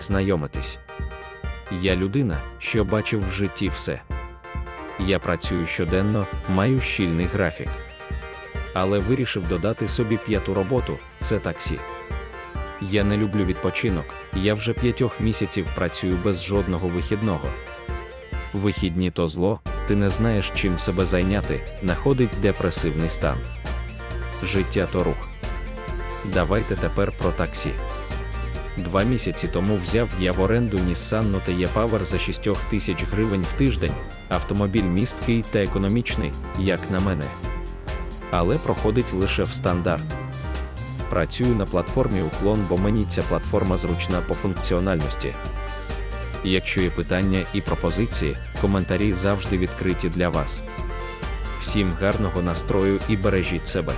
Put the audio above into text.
знайомитись. Я людина, що бачив в житті все. Я працюю щоденно, маю щільний графік. Але вирішив додати собі п'яту роботу це таксі. Я не люблю відпочинок, я вже п'ятьох місяців працюю без жодного вихідного. Вихідні то зло, ти не знаєш, чим себе зайняти, находить депресивний стан. Життя то рух. Давайте тепер про таксі. Два місяці тому взяв я в оренду Nissan Note E-Power за 6 тисяч гривень в тиждень. Автомобіль місткий та економічний, як на мене. Але проходить лише в стандарт. Працюю на платформі Уклон, бо мені ця платформа зручна по функціональності. Якщо є питання і пропозиції, коментарі завжди відкриті для вас. Всім гарного настрою і бережіть себе.